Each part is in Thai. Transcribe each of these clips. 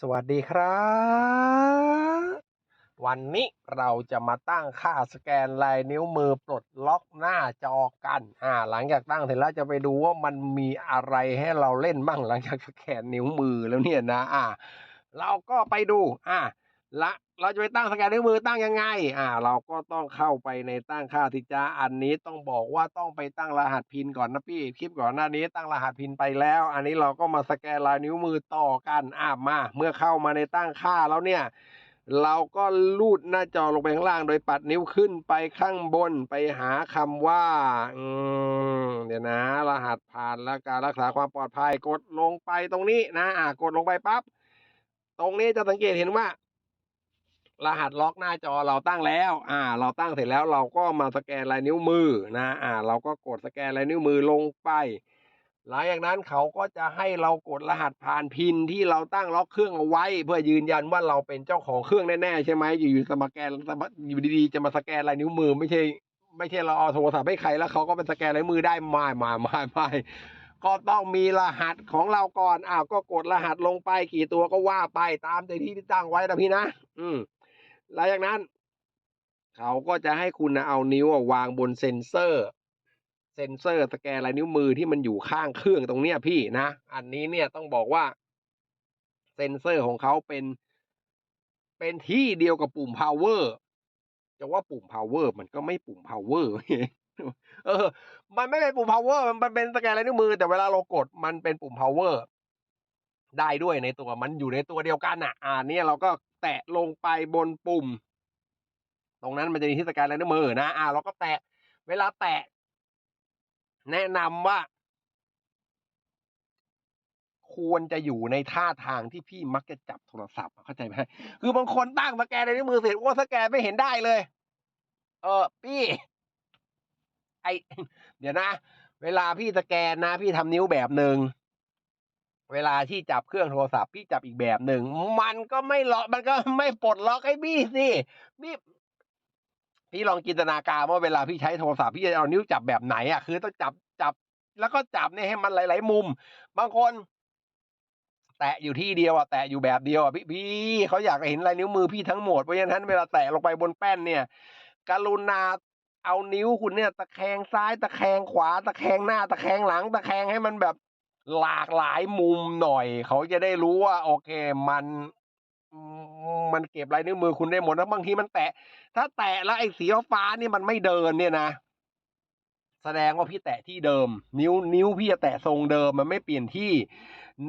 สวัสดีครับ วันนี้เราจะมาตั้งค่าสแกนลายนิ้วมือปลดล็อกหน้าจอกัน อ่า หลังจากตั้งเสร็จแล้วจะไปดูว่ามันมีอะไรให้เราเล่นบ้างหลังจากสแกนนิ้วมือแล้วเนี่ยนะ อ่า เราก็ไปดู อ่า ละเราจะไปตั้งสแกนนิ้วมือตั้งยังไง อ่า เราก็ต้องเข้าไปในตั้งค่าที่จ้าอันนี้ต้องบอกว่าต้องไปตั้งรหัสพินก่อนนะพี่ คลิปก่อนหน้านี้ตั้งรหัสพินไปแล้ว อันนี้เราก็มาสแกนลายนิ้วมือต่อกัน อ่ามา เมื่อเข้ามาในตั้งค่าแล้วเนี่ย เราก็ลูดหน้าจอลงไปข้างล่าง โดยปัดนิ้วขึ้นไปข้างบนไปหาคำว่า อืม เดี๋ยวนะ รหัสผ่านและการรักษาความปลอดภัยกดลงไปตรงนี้นะ อ่ากดลงไปปั๊บ ตรงนี้จะสังเกตเห็นว่า รหัสล็อกหน้าจอเราตั้งแล้ว อ่า เราตั้งเสร็จแล้วเราก็มาสแกนลายนิ้วมือนะ อ่า เราก็กดสแกนลายนิ้วมือลงไป หลังจากนั้นเขาก็จะให้เรากดรหัสผ่านพินที่เราตั้งล็อกเครื่องเอาไว้ เพื่อยืนยันว่าเราเป็นเจ้าของเครื่องแน่ๆใช่ไหมอยู่ๆสมาแกนอยู่ดีๆจะมาสแกนลายนิ้วมือ ไม่ใช่ ไม่ใช่เราเอาโทรศัพท์ให้ใครแล้วเขาก็เป็นสแกนลายมือได้ไม่ไม่ไม่ไม่ก็ต้องมีรหัสของเราก่อน อ้าว ก็กดรหัสลงไปกี่ตัวก็ว่าไปตามใจที่ที่ตั้งไว้นะพี่นะ อืม หลังจากนั้น เขาก็จะให้คุณนะเอานิ้ววางบนเซ็นเซอร์ เซ็นเซอร์สแกนลายนิ้วมือที่มันอยู่ข้างเครื่องตรงเนี้ยพี่นะ อันนี้เนี่ยต้องบอกว่า เซ็นเซอร์ของเขาเป็น เป็นที่เดียวกับปุ่ม power จะว่าปุ่ม power มันก็ไม่ปุ่ม power เออ มันไม่เป็นปุ่ม power มันเป็นสแกนลายนิ้วมือ แต่เวลาเรากดมันเป็นปุ่ม power ได้ด้วยในตัวมันอยู่ในตัวเดียวกันอะ อ่าเนี่ยเราก็ แตะลงไปบนปุ่ม ตรงนั้นมันจะมีที่สแกนลายนิ้วมือนะอ่าเราก็แตะเวลาแตะ แนะนำว่า ควรจะอยู่ในท่าทางที่พี่มักจะจับโทรศัพท์เข้าใจไหมคือบางคนตั้งสแกนในนิ้วมือเสร็จว่าสแกนไม่เห็นได้เลย เออพี่ ไอเดี๋ยวนะ เวลาพี่สแกนนะ พี่ทำนิ้วแบบหนึ่ง เวลาที่จับเครื่องโทรศัพท์พี่จับอีกแบบหนึ่ง มันก็ไม่ล็อกมันก็ไม่ปลดล็อกให้พี่สิพี่พี่ลองจินตนาการว่าเวลาพี่ใช้โทรศัพท์พี่จะเอานิ้วจับแบบไหนอะคือต้องจับจับ แล้วก็จับเนี่ยให้มันหลาย ๆ มุม บางคน แตะอยู่ที่เดียวอะแตะอยู่แบบเดียวอะพี่พี่เขาอยากเห็นลายนิ้วมือพี่ทั้งหมดเพราะฉะนั้นเวลาแตะลงไปบนแป้นเนี่ยกรุณาเอานิ้วคุณเนี่ย ตะแคงซ้ายตะแคงขวา ตะแคงหน้า ตะแคงหลัง ตะแคงให้มันแบบ หลากหลายมุมหน่อย เขาจะได้รู้ว่า โอเคมันมันเก็บลายนิ้วมือคุณได้หมดแล้วบางทีมันแตะ ถ้าแตะแล้วไอ้สีฟ้านี่มันไม่เดินเนี่ยนะแสดงว่าพี่แตะที่เดิม นิ้วนิ้วพี่จะแตะทรงเดิมมันไม่เปลี่ยนที่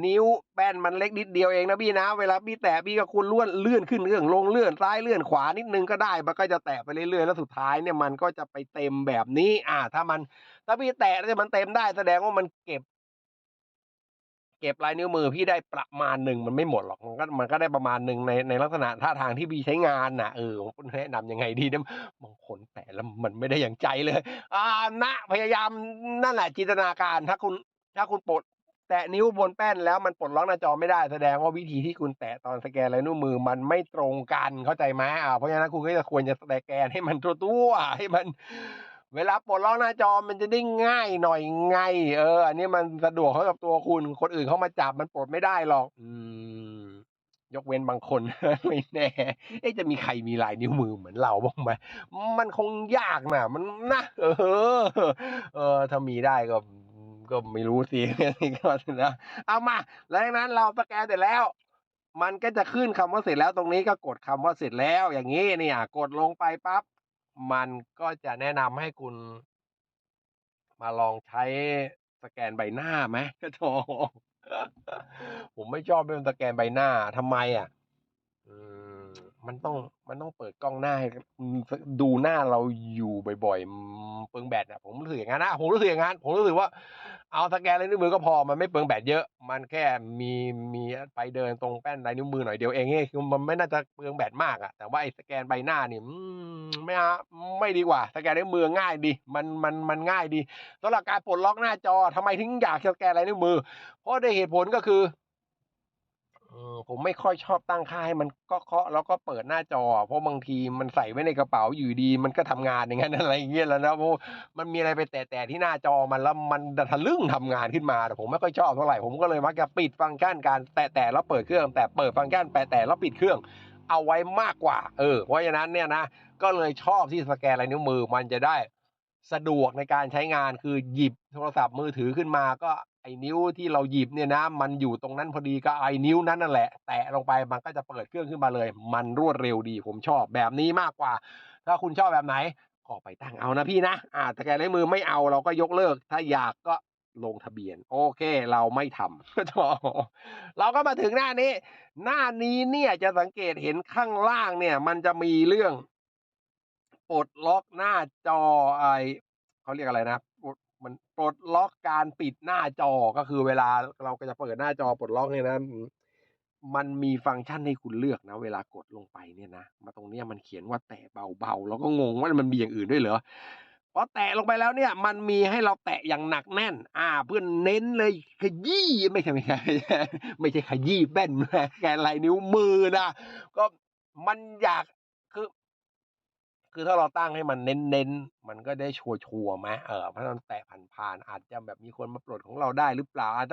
นิ้วแป้นมันเล็กนิดเดียวเองนะพี่นะ เวลาพี่แตะพี่ก็คุณเลื่อนเลื่อนขึ้นเลื่อนลงเลื่อนซ้ายเลื่อนขวานิดนึงก็ได้ มันก็จะแตะไปเรื่อยๆแล้วสุดท้ายเนี่ยมันก็จะไปเต็มแบบนี้ อ่า ถ้ามันถ้าพี่แตะแล้วมันเต็มได้ แสดงว่ามันเก็บ เก็บลายนิ้วมือพี่ได้ประมาณหนึ่งมันไม่หมดหรอกมันก็มันก็ได้ประมาณหนึ่งในในลักษณะท่าทางที่พี่ใช้งานน่ะเออผมแนะนำยังไงดีเนี่ยบางคนแตะแล้วมันไม่ได้อย่างใจเลยอ่านะพยายามนั่นแหละจินตนาการถ้าคุณถ้าคุณปลดแตะนิ้วบนแป้นแล้วมันปลดล็อกหน้าจอไม่ได้แสดงว่าวิธีที่คุณแตะตอนสแกนลายนิ้วมือมันไม่ตรงกันเข้าใจไหมอ่าเพราะฉะนั้นคุณก็จะควรจะสแกนให้มันตัวๆให้มัน เวลาปลดล็อกหน้าจอมันจะได้ง่ายหน่อยไง เออ อันนี้มันสะดวกเขากับตัวคุณ คนอื่นเขามาจับมันปลดไม่ได้หรอก อืม ยกเว้นบางคน ไม่แน่เอ๊ะจะมีใครมีลายนิ้วมือเหมือนเราบ้างไหมมันคงยากนะมันนะเออ เออ ถ้ามีได้ก็ก็ไม่รู้สิก็นะเอามาหลังจากนั้นเราสแกนเสร็จแล้ว มันก็จะขึ้นคำว่าเสร็จแล้วตรงนี้ก็กดคำว่าเสร็จแล้ว อย่างนี้เนี่ย กดลงไปปั๊บ มันก็จะแนะนำให้คุณ มาลองใช้สแกนใบหน้าไหมโธ่ผมไม่ชอบเป็นสแกนใบหน้าทำไมอะ อืม มันต้องมันต้องเปิดกล้องหน้าให้ดูหน้าเราอยู่บ่อยๆเปลืองแบตอะผมรู้สึกอย่างนั้นนะผมรู้สึกอย่างนั้นผมรู้สึกว่า เอาสแกนลายนิ้วมือก็พอมันไม่เปลืองแบตเยอะ มันแค่มีมีไปเดินตรงแป้นลายนิ้วมือหน่อยเดียวเองเองคือมันไม่น่าจะเปลืองแบตมากอะแต่ว่าไอ้สแกนใบหน้านี่ไม่ไม่ดีกว่า สแกนนิ้วมือง่ายดี มันมันมันง่ายดีสำหรับการปลดล็อกหน้าจอทำไมถึงอยากสแกนลายนิ้วมือ เพราะด้เหตุผลก็คือ ผมไม่ค่อยชอบตั้งค่าให้มันก็เคาะแล้วก็เปิดหน้าจอ เพราะบางทีมันใส่ไว้ในกระเป๋าอยู่ดี มันก็ทำงานอย่างนั้นอะไรอย่างเงี้ยแล้วนะเพราะมันมีอะไรไปแตะๆที่หน้าจอมันแล้วมันทะลึ่งทำงานขึ้นมาแต่ผมไม่ค่อยชอบเท่าไหร่ผมก็เลยมักจะปิดฟังก์ชันการแตะๆแล้วเปิดเครื่อง แต่เปิดฟังก์ชันแตะๆแล้วปิดเครื่อง เอาไว้มากกว่า เออ เพราะฉะนั้นเนี่ยนะก็เลยชอบที่สแกนลายนิ้วมือมันจะได้สะดวกในการใช้งานคือหยิบโทรศัพท์มือถือขึ้นมาก็ อ้นิ้วที่เราหยิบเนี่ยนะ มันอยู่ตรงนั้นพอดีก็ไอ้นิ้วนั้นนั่นแหละ แตะลงไปมันก็จะเปิดเครื่องขึ้นมาเลย มันรวดเร็วดีผมชอบแบบนี้มากกว่า ถ้าคุณชอบแบบไหนก็ไปตั้งเอานะพี่นะอ่าสแกนลายมือไม่เอาเราก็ยกเลิก ถ้าอยากก็ลงทะเบียน โอเค เราไม่ทำเราก็มาถึงหน้านี้ หน้านี้เนี่ยจะสังเกตเห็นข้างล่างเนี่ย มันจะมีเรื่องปลดล็อกหน้าจอไอเขาเรียกอะไรนะปลด มันปลดล็อกการปิดหน้าจอก็คือเวลาเราก็จะเปิดหน้าจอปลดล็อกเนี่ยนะมันมีฟังก์ชันให้คุณเลือกนะ เวลากดลงไปเนี่ยนะมาตรงเนี้ยมันเขียนว่าแตะเบาๆแล้วก็งงว่ามันมีอย่างอื่นด้วยเหรอพอแตะลงไปแล้วเนี่ย มันมีให้เราแตะอย่างหนักแน่น อ่า เพื่อนเน้นเลยขยี้ไม่ใช่ไม่ใช่ไม่ใช่ไม่ใช่ขยี้แป้นนะแกนลายนิ้วมือนะก็มันอยาก คือถ้าเราตั้งให้มันเน้นๆ มันก็ได้ชัวร์ๆไหมเออเพราะมันแตะผ่านๆอาจจะแบบมีคนมาปลดของเราได้หรือเปล่าอา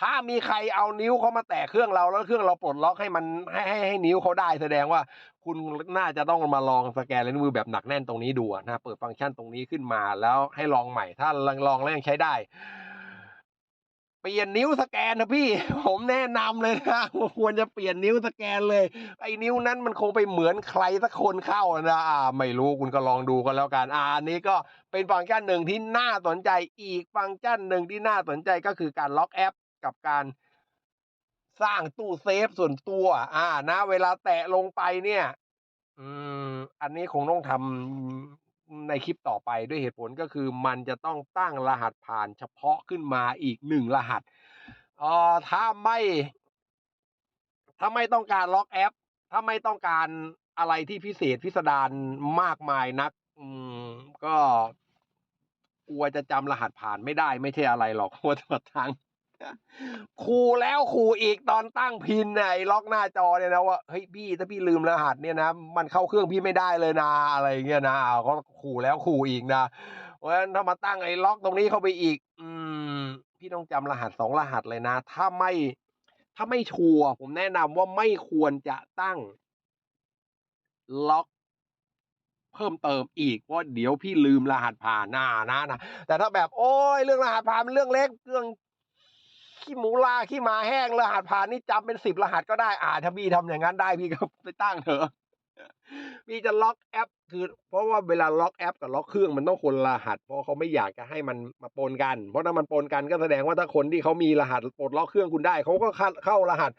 ถ้ามีใครเอานิ้วเขามาแตะเครื่องเราแล้วเครื่องเราปลดล็อกให้มันให้ให้ให้นิ้วเขาได้แสดงว่า คุณน่าจะต้องมาลองสแกนลายนิ้วมือแบบหนักแน่นตรงนี้ดูนะเปิดฟังก์ชันตรงนี้ขึ้นมาแล้วให้ลองใหม่ ถ้าลองลองแล้วยังใช้ได้ เปลี่ยนนิ้วสแกนนะพี่ ผมแนะนำเลยนะควรจะเปลี่ยนนิ้วสแกนเลย ไอ้นิ้วนั้นมันคงไปเหมือนใครสักคนเข้านะอ่าไม่รู้คุณก็ลองดูกันแล้วกันอ่านนี้ก็เป็นฟังก์ชันหนึ่งที่น่าสนใจอีกฟังก์ชันหนึ่งที่น่าสนใจก็คือการล็อกแอปกับการสร้างตู้เซฟส่วนตัว อ่านะ เวลาแตะลงไปเนี่ย อืม อันนี้คงต้องทำ ในคลิปต่อไปด้วยเหตุผลก็คือมันจะต้องตั้งรหัสผ่านเฉพาะขึ้นมาอีกหนึ่งรหัสเอ่อถ้าไม่ถ้าไม่ต้องการล็อกแอป ถ้าไม่ต้องการอะไรที่พิเศษพิสดารมากมายนัก อืมก็กลัวจะจำรหัสผ่านไม่ได้ไม่ใช่อะไรหรอกกลัวจะทาง ขู่แล้วขู่อีกตอนตั้งพินไอ้ล็อกหน้าจอเนี่ยนะว่าเฮ้ยพี่ถ้าพี่ลืมรหัสเนี่ยนะมันเข้าเครื่องพี่ไม่ได้เลยนะอะไรเงี้ยนะเขาขู่แล้วขู่อีกนะเพราะฉะนั้นถ้ามาตั้งไอ้ล็อกตรงนี้เข้าไปอีก อืม พี่ต้องจำรหัสสองรหัสเลยนะ ถ้าไม่ถ้าไม่ชัวร์ผมแนะนำว่าไม่ควรจะตั้ง ล็อกเพิ่มเติมอีกเพราะเดี๋ยวพี่ลืมรหัสผ่านหน้านะนะแต่ถ้าแบบโอ้ยเรื่องรหัสผ่านมันเรื่องเล็กเรื่อง ขี้หมูลาขี้มาแห้งรหัสผ่านนี่จำเป็นสิบรหัสก็ได้อ่าถ้าพี่ทำอย่างนั้นได้พี่ก็ไปตั้งเถอะพี่จะล็อกแอป คือ เพราะว่าเวลาล็อกแอปกับล็อกเครื่องมันต้องคนรหัส เพราะเขาไม่อยากจะให้มันมาปนกัน เพราะถ้ามันปนกันก็แสดงว่าถ้าคนที่เขามีรหัสปลดล็อกเครื่องคุณได้เขาก็เข้าขารหัส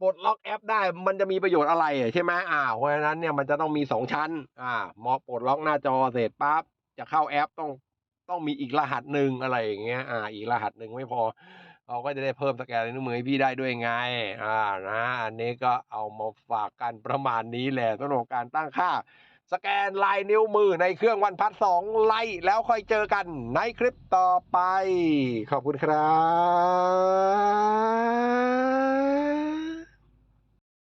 ปลดล็อกแอปได้มันจะมีประโยชน์อะไรใช่ไหมอ่าเพราะฉะนั้นเนี่ยมันจะต้องมีสองชั้น อ่ามอปลดล็อกหน้าจอเสร็จปั๊บจะเข้าแอปต้องต้องมีอีกรหัสหนึ่งอะไรอย่างเงี้ย อ่า อีกรหัสหนึ่งไม่พอ เราก็จะได้เพิ่มสแกนนิ้วมือให้พี่ได้ด้วยไง อ่านะอันนี้ก็เอามาฝากกันประมาณนี้แหละสำหรับการตั้งค่า สแกนลายนิ้วมือในเครื่องวันพัดสองไล่แล้วค่อยเจอกันในคลิปต่อไป ขอบคุณครับ